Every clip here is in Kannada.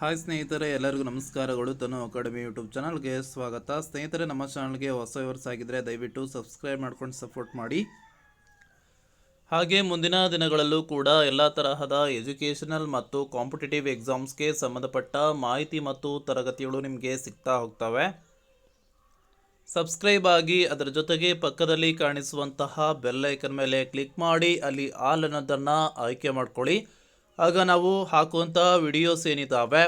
ಹಾಯ್ ಸ್ನೇಹಿತರೆ, ಎಲ್ಲರಿಗೂ ನಮಸ್ಕಾರಗಳು. ತನು ಅಕಾಡೆಮಿ ಯೂಟ್ಯೂಬ್ ಚಾನಲ್ಗೆ ಸ್ವಾಗತ. ಸ್ನೇಹಿತರೆ, ನಮ್ಮ ಚಾನಲ್ಗೆ ಹೊಸ ವ್ಯೂವರ್ಸ್ ಆಗಿದ್ರೆ ದಯವಿಟ್ಟು ಸಬ್ಸ್ಕ್ರೈಬ್ ಮಾಡ್ಕೊಂಡು ಸಪೋರ್ಟ್ ಮಾಡಿ. ಹಾಗೆ ಮುಂದಿನ ದಿನಗಳಲ್ಲೂ ಕೂಡ ಎಲ್ಲ ತರಹದ ಎಜುಕೇಷನಲ್ ಮತ್ತು ಕಾಂಪಿಟೇಟಿವ್ ಎಕ್ಸಾಮ್ಸ್ಗೆ ಸಂಬಂಧಪಟ್ಟ ಮಾಹಿತಿ ಮತ್ತು ತರಗತಿಗಳು ನಿಮಗೆ ಸಿಗ್ತಾ ಹೋಗ್ತವೆ. ಸಬ್ಸ್ಕ್ರೈಬ್ ಆಗಿ ಅದರ ಜೊತೆಗೆ ಪಕ್ಕದಲ್ಲಿ ಕಾಣಿಸುವಂತಹ ಬೆಲ್ ಐಕನ್ ಮೇಲೆ ಕ್ಲಿಕ್ ಮಾಡಿ, ಅಲ್ಲಿ ಆಲ್ ಅನ್ನೋದನ್ನು ಆಯ್ಕೆ ಮಾಡ್ಕೊಳ್ಳಿ. ಆಗ ನಾವು ಹಾಕುವಂಥ ವಿಡಿಯೋಸ್ ಏನಿದ್ದಾವೆ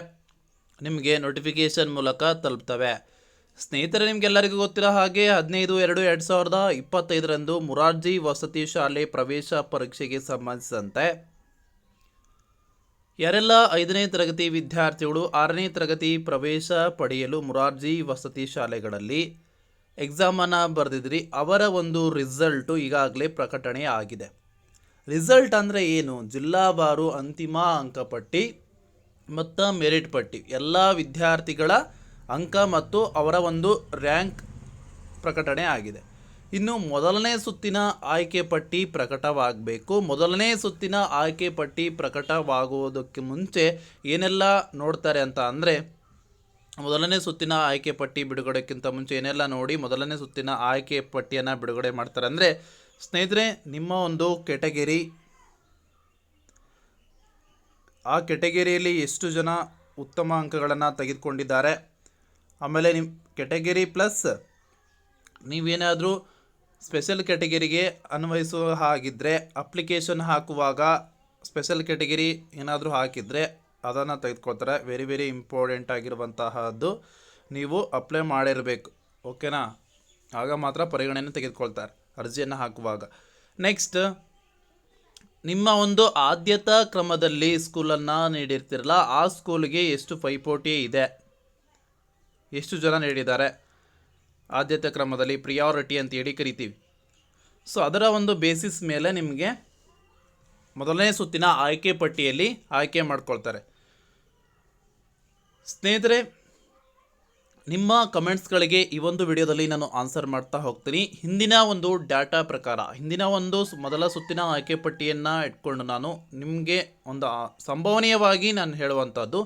ನಿಮಗೆ ನೋಟಿಫಿಕೇಷನ್ ಮೂಲಕ ತಲುಪ್ತವೆ. ಸ್ನೇಹಿತರೆ, ನಿಮಗೆಲ್ಲರಿಗೂ ಗೊತ್ತಿರೋ ಹಾಗೆ ಹದಿನೈದು, ಎರಡು ಎರಡು ಸಾವಿರದ ಇಪ್ಪತ್ತೈದರಂದು ಮುರಾರ್ಜಿ ವಸತಿ ಶಾಲೆ ಪ್ರವೇಶ ಪರೀಕ್ಷೆಗೆ ಸಂಬಂಧಿಸಿದಂತೆ ಯಾರೆಲ್ಲ ಐದನೇ ತರಗತಿ ವಿದ್ಯಾರ್ಥಿಗಳು ಆರನೇ ತರಗತಿ ಪ್ರವೇಶ ಪಡೆಯಲು ಮುರಾರ್ಜಿ ವಸತಿ ಶಾಲೆಗಳಲ್ಲಿ ಎಕ್ಸಾಮನ್ನು ಬರೆದಿದ್ರಿ, ಅವರ ಒಂದು ರಿಸಲ್ಟು ಈಗಾಗಲೇ ಪ್ರಕಟಣೆ ಆಗಿದೆ. ರಿಸಲ್ಟ್ ಅಂದರೆ ಏನು? ಜಿಲ್ಲಾವಾರು ಅಂತಿಮ ಅಂಕಪಟ್ಟಿ ಮತ್ತು ಮೆರಿಟ್ ಪಟ್ಟಿ. ಎಲ್ಲ ವಿದ್ಯಾರ್ಥಿಗಳ ಅಂಕ ಮತ್ತು ಅವರ ಒಂದು ರ್ಯಾಂಕ್ ಪ್ರಕಟಣೆ ಆಗಿದೆ. ಇನ್ನು ಮೊದಲನೇ ಸುತ್ತಿನ ಆಯ್ಕೆ ಪಟ್ಟಿ ಪ್ರಕಟವಾಗಬೇಕು. ಮೊದಲನೇ ಸುತ್ತಿನ ಆಯ್ಕೆ ಪಟ್ಟಿ ಪ್ರಕಟವಾಗುವುದಕ್ಕೆ ಮುಂಚೆ ಏನೆಲ್ಲ ನೋಡ್ತಾರೆ ಅಂತ ಅಂದರೆ, ಮೊದಲನೇ ಸುತ್ತಿನ ಆಯ್ಕೆ ಪಟ್ಟಿ ಬಿಡುಗಡೆಕ್ಕಿಂತ ಮುಂಚೆ ಏನೆಲ್ಲ ನೋಡಿ ಮೊದಲನೇ ಸುತ್ತಿನ ಆಯ್ಕೆ ಪಟ್ಟಿಯನ್ನು ಬಿಡುಗಡೆ ಮಾಡ್ತಾರೆ. ಅಂದರೆ ಸ್ನೇಹಿತರೆ, ನಿಮ್ಮ ಒಂದು ಕೆಟಗರಿ. ಆ ಕೆಟಗರಿಯಲ್ಲಿ ಎಷ್ಟು ಜನ ಉತ್ತಮ ಅಂಕಗಳನ್ನು ತೆಗೆದುಕೊಂಡಿದ್ದಾರೆ? ಆಮೇಲೆ ನಿಮ್ಮ ಕೆಟಗರಿ ಪ್ಲಸ್ ನೀವೇನಾದರೂ ಸ್ಪೆಷಲ್ ಕೆಟಗರಿಗೆ ಅನ್ವಯಿಸುವ ಹಾಗಿದ್ದರೆ ಅಪ್ಲಿಕೇಶನ್ ಹಾಕುವಾಗ ಸ್ಪೆಷಲ್ ಕೆಟಗರಿ ಏನಾದರೂ ಹಾಕಿದರೆ ಅದನ್ನು ತೆಗೆದುಕೊಳ್ತಾರೆ. ವೆರಿ ವೆರಿ ಇಂಪಾರ್ಟೆಂಟ್ ಆಗಿರುವಂತಹದ್ದು. ನೀವು ಅಪ್ಲೈ ಮಾಡಿರಬೇಕು. ಓಕೆನಾ? ಆಗ ಮಾತ್ರ ಪರಿಗಣನೆ ತೆಗೆದುಕೊಳ್ತಾರೆ. ಅರ್ಜಿಯನ್ನು ಹಾಕುವಾಗ. ನೆಕ್ಸ್ಟ್ ನಿಮ್ಮ ಒಂದು ಆದ್ಯತಾ ಕ್ರಮದಲ್ಲಿ ಸ್ಕೂಲನ್ನು ನೀಡಿರ್ತಿರಲ್ಲ, ಆ ಸ್ಕೂಲ್ಗೆ ಎಷ್ಟು ಪೈಪೋಟಿ ಇದೆ? ಎಷ್ಟು ಜನ ನೀಡಿದ್ದಾರೆ? ಆದ್ಯತೆ ಕ್ರಮದಲ್ಲಿ ಪ್ರಿಯಾರಿಟಿ ಅಂತ ಹೇಳಿ ಕರಿತೀವಿ. ಸೊ ಅದರ ಒಂದು ಬೇಸಿಸ್ ಮೇಲೆ ನಿಮಗೆ ಮೊದಲನೇ ಸುತ್ತಿನ ಆಯ್ಕೆ ಪಟ್ಟಿಯಲ್ಲಿ ಆಯ್ಕೆ ಮಾಡ್ಕೊಳ್ತಾರೆ. ಸ್ನೇಹಿತರೆ ನಿಮ್ಮ ಕಮೆಂಟ್ಸ್ಗಳಿಗೆ ಈ ಒಂದು ವಿಡಿಯೋದಲ್ಲಿ ನಾನು ಆನ್ಸರ್ ಮಾಡ್ತಾ ಹೋಗ್ತೀನಿ. ಹಿಂದಿನ ಒಂದು ಡಾಟಾ ಪ್ರಕಾರ, ಹಿಂದಿನ ಒಂದು ಮೊದಲ ಸುತ್ತಿನ ಆಯ್ಕೆ ಪಟ್ಟಿಯನ್ನು ಇಟ್ಕೊಂಡು ನಾನು ನಿಮಗೆ ಒಂದು ಸಂಭವನೀಯವಾಗಿ ನಾನು ಹೇಳುವಂಥದ್ದು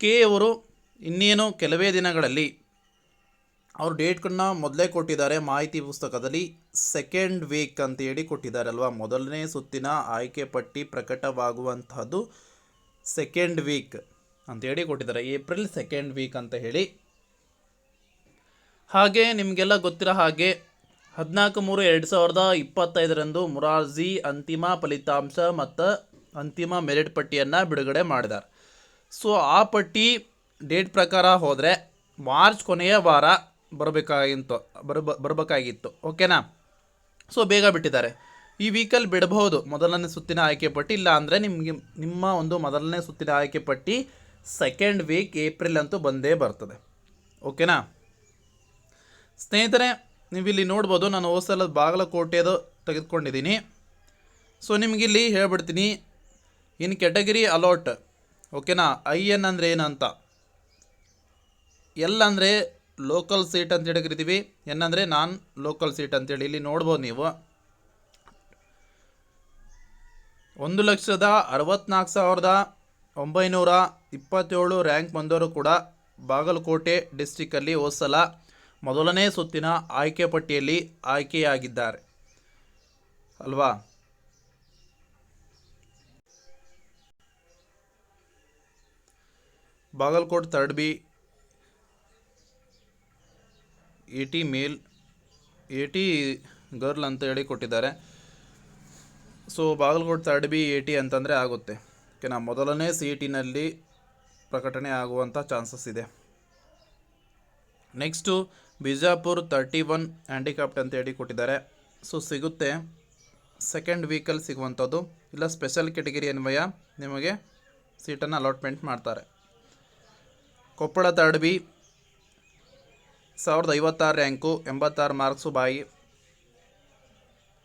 ಕೆ ಅವರು ಇನ್ನೇನು ಕೆಲವೇ ದಿನಗಳಲ್ಲಿ ಅವರು ಡೇಟ್ಗಳನ್ನ ಮೊದಲೇ ಕೊಟ್ಟಿದ್ದಾರೆ. ಮಾಹಿತಿ ಪುಸ್ತಕದಲ್ಲಿ ಸೆಕೆಂಡ್ ವೀಕ್ ಅಂತ ಹೇಳಿ ಕೊಟ್ಟಿದ್ದಾರೆ ಅಲ್ವಾ ಮೊದಲನೇ ಸುತ್ತಿನ ಆಯ್ಕೆ ಪಟ್ಟಿ ಪ್ರಕಟವಾಗುವಂತಹದ್ದು ಸೆಕೆಂಡ್ ವೀಕ್ ಅಂತ ಹೇಳಿ ಕೊಟ್ಟಿದ್ದಾರೆ. ಏಪ್ರಿಲ್ ಸೆಕೆಂಡ್ ವೀಕ್ ಅಂತ ಹೇಳಿ ಹಾಗೆ ನಿಮಗೆಲ್ಲ ಗೊತ್ತಿರೋ ಹಾಗೆ ಹದಿನಾಲ್ಕು ಮೂರು ಎರಡು ಸಾವಿರದ ಇಪ್ಪತ್ತೈದರಂದು ಮುರಾರ್ಜಿ ಅಂತಿಮ ಫಲಿತಾಂಶ ಮತ್ತು ಅಂತಿಮ ಮೆರಿಟ್ ಪಟ್ಟಿಯನ್ನು ಬಿಡುಗಡೆ ಮಾಡಿದ್ದಾರೆ ಸೊ, ಆ ಪಟ್ಟಿ ಡೇಟ್ ಪ್ರಕಾರ ಹೋದರೆ ಮಾರ್ಚ್ ಕೊನೆಯ ವಾರ ಬರಬೇಕಾಗಿತ್ತು, ಬರಬ, ಬರಬೇಕಾಗಿತ್ತು, ಓಕೆನಾ? ಸೊ, ಬೇಗ ಬಿಟ್ಟಿದ್ದಾರೆ. ಈ ವೀಕಲ್ಲಿ ಬಿಡಬಹುದು, ಮೊದಲನೇ ಸುತ್ತಿನ ಆಯ್ಕೆ ಪಟ್ಟಿ, ಇಲ್ಲ ಅಂದರೆ ನಿಮಗೆ, ನಿಮ್ಮ ಒಂದು ಮೊದಲನೇ ಸುತ್ತಿನ ಆಯ್ಕೆ ಪಟ್ಟಿ ಸೆಕೆಂಡ್ ವೀಕ್ ಏಪ್ರಿಲ್ ಅಂತೂ ಬಂದೇ ಬರ್ತದೆ, ಓಕೆನಾ? ಸ್ನೇಹಿತರೆ, ನೀವಿಲ್ಲಿ ನೋಡ್ಬೋದು ನಾನು ಹೋಸಲ ಬಾಗಲಕೋಟೆದು ತೆಗೆದುಕೊಂಡಿದ್ದೀನಿ. ಸೊ, ನಿಮಗಿಲ್ಲಿ ಹೇಳ್ಬಿಡ್ತೀನಿ ಇನ್ ಕ್ಯಾಟಗರಿ ಅಲೋಟ್ ಓಕೆನಾ ಐ ಎನ್ ಅಂದರೆ ಏನಂತ ಎಲ್ ಅಂದರೆ ಲೋಕಲ್ ಸೀಟ್ ಅಂತ ಕರಿತೀವಿ ಎನ್ ಅಂದರೆ ನಾನ್ ಲೋಕಲ್ ಸೀಟ್ ಅಂತೇಳಿ ಇಲ್ಲಿ ನೋಡ್ಬೋದು ನೀವು. ಒಂದು ಲಕ್ಷದ ಅರವತ್ನಾಲ್ಕು ಸಾವಿರದ ಒಂಬೈನೂರ ಇಪ್ಪತ್ತೇಳು ರ್ಯಾಂಕ್ ಬಂದವರು ಕೂಡ ಬಾಗಲಕೋಟೆ ಡಿಸ್ಟಿಕಲ್ಲಿ ಹೋದ ಸಲ ಮೊದಲನೇ ಸುತ್ತಿನ ಆಯ್ಕೆ ಪಟ್ಟಿಯಲ್ಲಿ ಆಯ್ಕೆಯಾಗಿದ್ದಾರೆ. ಅಲ್ವಾ? Bagalkot third B, A T male, A T girl ಅಂತ ಹೇಳಿ ಕೊಟ್ಟಿದ್ದಾರೆ. So, Bagalkot third B, A T ಅಂತಂದರೆ ಆಗುತ್ತೆ. ಓಕೆನಾ? ಮೊದಲನೇ ಸಿ ಟಿನಲ್ಲಿ ಪ್ರಕಟಣೆ ಆಗುವಂಥ ಚಾನ್ಸಸ್ ಇದೆ. Next Bijapur thirty one handicraft ಅಂತ ಹೇಳಿ ಕೊಟ್ಟಿದ್ದಾರೆ. ಸೊ, ಸಿಗುತ್ತೆ. ಸೆಕೆಂಡ್ ವೀಕಲ್ಲಿ ಸಿಗುವಂಥದ್ದು. ಇಲ್ಲ, ಸ್ಪೆಷಲ್ ಕೆಟಗರಿ ಅನ್ವಯ, ನಿಮಗೆ ಸೀಟನ್ನು ಅಲಾಟ್ಮೆಂಟ್ ಮಾಡ್ತಾರೆ. ಕೊಪ್ಪಳ ತರ್ಡ್ ಬಿ ಸಾವಿರದ ಐವತ್ತಾರು ರ್ಯಾಂಕು ಎಂಬತ್ತಾರು ಮಾರ್ಕ್ಸು ಬಾಯಿ.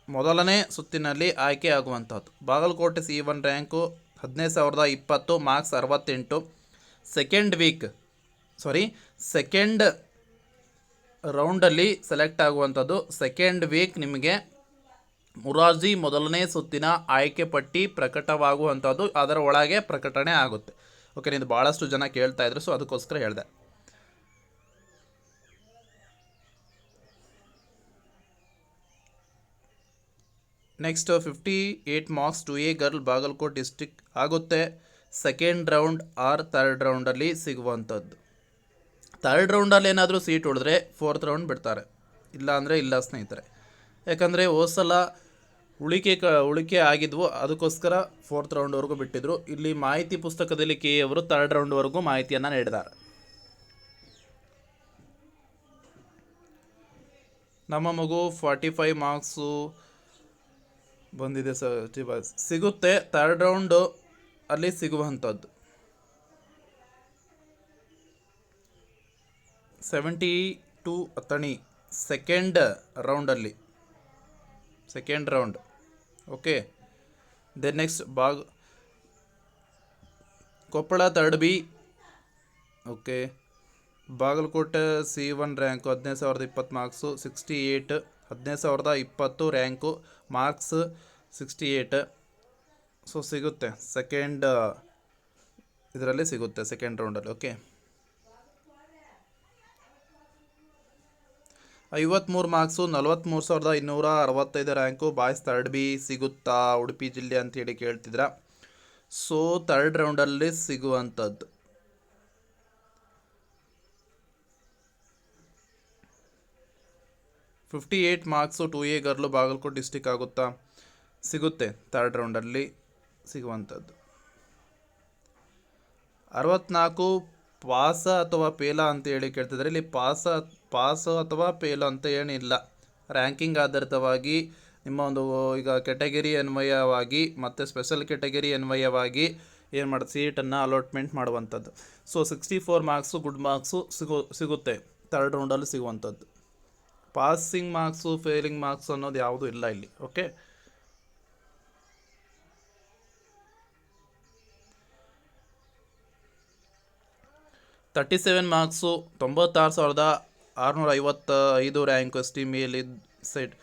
ಮೊದಲನೇ ಸುತ್ತಿನಲ್ಲಿ ಆಯ್ಕೆ ಆಗುವಂಥದ್ದು. ಬಾಗಲಕೋಟೆ ಸಿ ಒನ್ ರ್ಯಾಂಕು, ಹದಿನೈದು ಸಾವಿರದ ಇಪ್ಪತ್ತು ಮಾರ್ಕ್ಸ್ ಅರವತ್ತೆಂಟು. ಸೆಕೆಂಡ್ ವೀಕ್, ಸಾರಿ, ಸೆಕೆಂಡ್ ರೌಂಡಲ್ಲಿ ಸೆಲೆಕ್ಟ್ ಆಗುವಂಥದ್ದು ಸೆಕೆಂಡ್ ವೀಕ್ ನಿಮಗೆ ಮುರಾರ್ಜಿ ಮೊದಲನೇ ಸುತ್ತಿನ ಆಯ್ಕೆ ಪಟ್ಟಿ ಪ್ರಕಟವಾಗುವಂಥದ್ದು, ಅದರ ಒಳಗೆ ಪ್ರಕಟಣೆ ಆಗುತ್ತೆ. ಓಕೆ ನೀವು ಭಾಳಷ್ಟು ಜನ ಕೇಳ್ತಾ ಇದ್ರು ಸೊ ಅದಕ್ಕೋಸ್ಕರ ಹೇಳಿದೆ. Next fifty eight marks to a girl Bagalkot district ಆಗುತ್ತೆ ಸೆಕೆಂಡ್ ರೌಂಡ್ ಆರ್ ಥರ್ಡ್ ರೌಂಡಲ್ಲಿ ಸಿಗುವಂಥದ್ದು. ಥರ್ಡ್ ರೌಂಡಲ್ಲಿ ಏನಾದರೂ ಸೀಟ್ ಉಳಿದ್ರೆ ಫೋರ್ತ್ ರೌಂಡ್ ಬಿಡ್ತಾರೆ. ಇಲ್ಲ ಅಂದರೆ ಇಲ್ಲ ಸ್ನೇಹಿತರೆ. ಯಾಕಂದರೆ ಸಲ ಉಳಿಕೆ ಕ, ಉಳಿಕೆ ಆಗಿದ್ವು, ಅದಕ್ಕೋಸ್ಕರ ಫೋರ್ತ್ ರೌಂಡ್ವರೆಗೂ ಬಿಟ್ಟಿದ್ರು. ಇಲ್ಲಿ ಮಾಹಿತಿ ಪುಸ್ತಕದಲ್ಲಿ ಕೆ ಅವರು ಥರ್ಡ್ ರೌಂಡ್ವರೆಗೂ ಮಾಹಿತಿಯನ್ನು ನೀಡಿದ್ದಾರೆ. ನಮ್ಮ ಮಗು ಫಾರ್ಟಿ ಫೈವ್ ಮಾರ್ಕ್ಸು ಬಂದಿದೆ ಸರ್ ಸಿಗುತ್ತೆ. ಥರ್ಡ್ ರೌಂಡು ಅಲ್ಲಿ ಸಿಗುವಂಥದ್ದು ಸೆವೆಂಟಿ ಟು ತಣಿ second ರೌಂಡಲ್ಲಿ second round okay then next Bagh Koppal third B okay Bagalkote C one rank ಹದಿನೈದು ಸಾವಿರದ ಇಪ್ಪತ್ತು ಮಾರ್ಕ್ಸು ಸಿಕ್ಸ್ಟಿ ಏಯ್ಟ್ ಹದಿನೈದು ಸಾವಿರದ ಇಪ್ಪತ್ತು rank marks sixty eight so ಸಿಗುತ್ತೆ. ಸೆಕೆಂಡ್ ಇದರಲ್ಲಿ ಸಿಗುತ್ತೆ ಸೆಕೆಂಡ್ ರೌಂಡಲ್ಲಿ ಓಕೆ ಐವತ್ತ್ಮೂರು ಮಾರ್ಕ್ಸು ನಲ್ವತ್ತ್ಮೂರು ಸಾವಿರದ ಇನ್ನೂರ ಅರವತ್ತೈದು ರ್ಯಾಂಕು ಬಾಯ್ಸ್ ತರ್ಡ್ ಬಿ ಸಿಗುತ್ತಾ ಉಡುಪಿ ಜಿಲ್ಲೆ ಅಂತೇಳಿ ಕೇಳ್ತಿದ್ರ. ಸೊ ತರ್ಡ್ ರೌಂಡಲ್ಲಿ ಸಿಗುವಂಥದ್ದು. Fifty eight marks to a girl Bagalkote district ಆಗುತ್ತಾ ಸಿಗುತ್ತೆ. ತರ್ಡ್ ರೌಂಡಲ್ಲಿ ಸಿಗುವಂಥದ್ದು. ಅರವತ್ನಾಲ್ಕು ಪಾಸ ಅಥವಾ ಪೇಲ ಅಂತ ಹೇಳಿ ಕೇಳ್ತಿದ್ರೆ. ಇಲ್ಲಿ ಪಾಸ ಪಾಸ ಅಥವಾ ಪೇಲು ಅಂತ ಏನಿಲ್ಲ. ರ್ಯಾಂಕಿಂಗ್ ಆಧಾರಿತವಾಗಿ ನಿಮ್ಮ ಒಂದು ಈಗ ಕೆಟಗರಿ ಅನ್ವಯವಾಗಿ, ಮತ್ತು ಸ್ಪೆಷಲ್ ಕೆಟಗರಿ ಅನ್ವಯವಾಗಿ ಏನು ಮಾಡಿ, ಸೀಟನ್ನು ಅಲಾಟ್ಮೆಂಟ್ ಮಾಡುವಂಥದ್ದು. So, sixty four marks good marks ಸಿಗು, ಸಿಗುತ್ತೆ. ಥರ್ಡ್ ರೌಂಡಲ್ಲಿ ಸಿಗುವಂಥದ್ದು. ಪಾಸಿಂಗ್ ಮಾರ್ಕ್ಸು, ಫೇಲಿಂಗ್ ಮಾರ್ಕ್ಸ್ ಅನ್ನೋದು ಯಾವುದೂ ಇಲ್ಲ ಇಲ್ಲಿ, ಓಕೆ? ತರ್ಟಿ ಸೆವೆನ್ ಮಾರ್ಕ್ಸು ತೊಂಬತ್ತಾರು ಸಾವಿರದ ಆರುನೂರ ಐವತ್ತ ಐದು ರ್ಯಾಂಕ್ ಮೇಲ್ ಸೆಟ್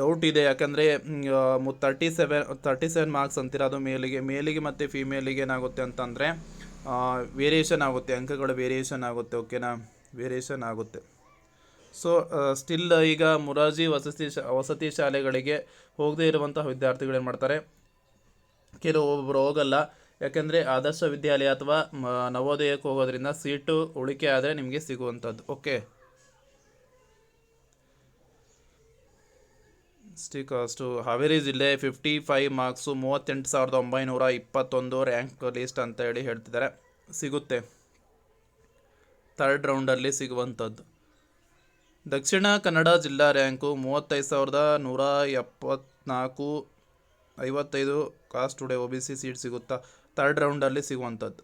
ಡೌಟ್ ಇದೆ. ಯಾಕಂದರೆ thirty seven thirty seven marks ಅಂತೀರ ಅದು ಮೇಲಿಗೆ. ಮೇಲಿಗೆ ಮತ್ತು ಫಿಮೇಲಿಗೆ ಏನಾಗುತ್ತೆ ಅಂತಂದರೆ ವೇರಿಯೇಷನ್ ಆಗುತ್ತೆ. ಅಂಕಗಳು ವೇರಿಯೇಷನ್ ಆಗುತ್ತೆ ಓಕೆನಾ ವೇರಿಯೇಷನ್ ಆಗುತ್ತೆ. ಸೊ ಸ್ಟಿಲ್ ಈಗ ಮುರಾರ್ಜಿ ವಸತಿ ವಸತಿ ಶಾಲೆಗಳಿಗೆ ಹೋಗದೇ ಇರುವಂತಹ ವಿದ್ಯಾರ್ಥಿಗಳು ಏನು ಮಾಡ್ತಾರೆ? ಕೆಲವೊಬ್ಬರು ಹೋಗಲ್ಲ. ಯಾಕೆಂದರೆ ಆದರ್ಶ ವಿದ್ಯಾಲಯ ಅಥವಾ ನವೋದಯಕ್ಕೆ ಹೋಗೋದ್ರಿಂದ ಸೀಟು ಉಳಿಕೆ ಆದರೆ ನಿಮಗೆ ಸಿಗುವಂಥದ್ದು. ಓಕೆ? ಅಷ್ಟು ಹಾವೇರಿ ಜಿಲ್ಲೆ ಫಿಫ್ಟಿ ಫೈವ್ ಮಾರ್ಕ್ಸು ಮೂವತ್ತೆಂಟು ಸಾವಿರದ ಒಂಬೈನೂರ ಇಪ್ಪತ್ತೊಂದು ರ್ಯಾಂಕ್ ಲಿಸ್ಟ್ ಅಂತ ಹೇಳಿ ಹೇಳ್ತಿದ್ದಾರೆ. ಸಿಗುತ್ತೆ. ಥರ್ಡ್ ರೌಂಡಲ್ಲಿ ಸಿಗುವಂಥದ್ದು. ದಕ್ಷಿಣ ಕನ್ನಡ ಜಿಲ್ಲಾ ರ್ಯಾಂಕು ಮೂವತ್ತೈದು ಸಾವಿರದ ನೂರ ಎಪ್ಪತ್ತ್ನಾಲ್ಕು ಐವತ್ತೈದು caste today O B C seat ಸಿಗುತ್ತಾ? ಥರ್ಡ್ ರೌಂಡಲ್ಲಿ ಸಿಗುವಂಥದ್ದು.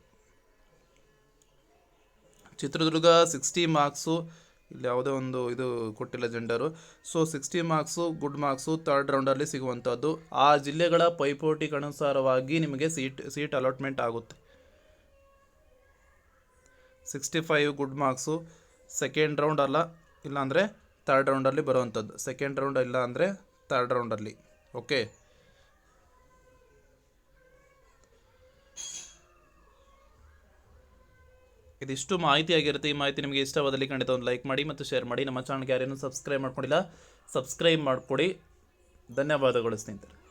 ಚಿತ್ರದುರ್ಗ ಸಿಕ್ಸ್ಟಿ ಮಾರ್ಕ್ಸು ಇಲ್ಲಿ ಯಾವುದೇ ಒಂದು ಇದು ಕೊಟ್ಟಿಲ್ಲ gender so sixty marks good marks third ರೌಂಡಲ್ಲಿ ಸಿಗುವಂಥದ್ದು. ಆ ಜಿಲ್ಲೆಗಳ ಪೈಪೋಟಿಗನುಸಾರವಾಗಿ ನಿಮಗೆ ಸೀಟ್ ಸೀಟ್ ಅಲಾಟ್ಮೆಂಟ್ ಆಗುತ್ತೆ. Sixty five good marks second round ಅಲ್ಲ, ಇಲ್ಲಾಂದರೆ ಥರ್ಡ್ ರೌಂಡಲ್ಲಿ ಬರುವಂಥದ್ದು. ಸೆಕೆಂಡ್ ರೌಂಡ್ ಇಲ್ಲ ಥರ್ಡ್ ರೌಂಡಲ್ಲಿ ಓಕೆ ಇದಿಷ್ಟು ಮಾಹಿತಿ ಆಗಿರುತ್ತೆ ಈ ಮಾಹಿತಿ ನಿಮಗೆ ಇಷ್ಟವಾದಲ್ಲಿ ಖಂಡಿತ ಒಂದು ಲೈಕ್ ಮಾಡಿ ಮತ್ತು ಶೇರ್ ಮಾಡಿ. ನಮ್ಮ ಚಾನಲ್ಗೆ ಯಾರೇನು ಸಬ್ಸ್ಕ್ರೈಬ್ ಮಾಡ್ಕೊಂಡಿಲ್ಲ, ಸಬ್ಸ್ಕ್ರೈಬ್ ಮಾಡಿಕೊಡಿ. ಧನ್ಯವಾದಗಳು ಸ್ನೇಹಿತರೆ.